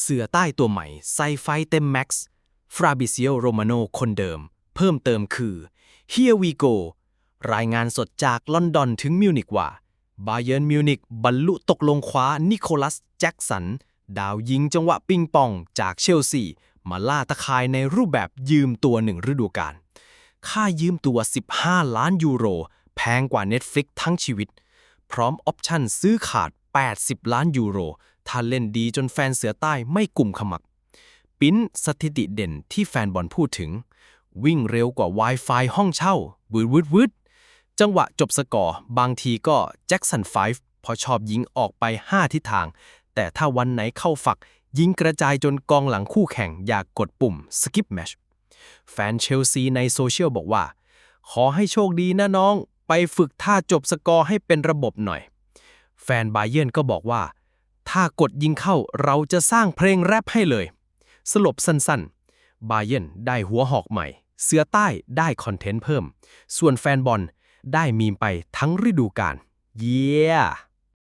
เสือใต้ตัวใหม่ไซไฟเต็มแม็กซ์ฟราบิเซียโรมาโนคนเดิม เพิ่มเติมคือ Here we go รายงานสดจากลอนดอนถึงมิวนิกว่าบาเยิร์นมิวนิกบรรลุตกลงคว้านิโคลัสแจ็กสัน ดาวยิงจังหวะปิงปองจากเชลซี มาล่าตะคายในรูปแบบยืมตัวหนึ่งฤดูกาลค่ายืมตัว 15 ล้านยูโร แพงกว่า Netflix ทั้งชีวิต พร้อมออปชั่นซื้อขาด 80 ล้านยูโร ถ้าเล่นดีจนแฟนเสือใต้ไม่กลุ่มขมัก ปิ้นสถิติเด่นที่แฟนบอลพูดถึง วิ่งเร็วกว่า Wi-Fi ห้องเช่า วืดวืดวืดจังหวะจบสกอร์ บางทีก็แจ็คสัน5พอชอบยิงออกไป 5 ทิศทาง แต่ถ้าวันไหนเข้าฝัก ยิงกระจายจนกองหลังคู่แข่งอยากกดปุ่ม skip match แฟนเชลซีในโซเชียลบอกว่า ขอให้โชคดีนะน้อง ไปฝึกท่าจบสกอร์ให้เป็นระบบหน่อย แฟนบาเยิร์นก็บอกว่า ถ้ากดยิงเข้าเราจะสร้างเพลงแรปให้เลย สลบสั้นๆ บาเยนได้หัวหอกใหม่ เสือใต้ได้คอนเทนต์เพิ่ม ส่วนแฟนบอลได้มีมไปทั้งฤดูกาลเย้ yeah!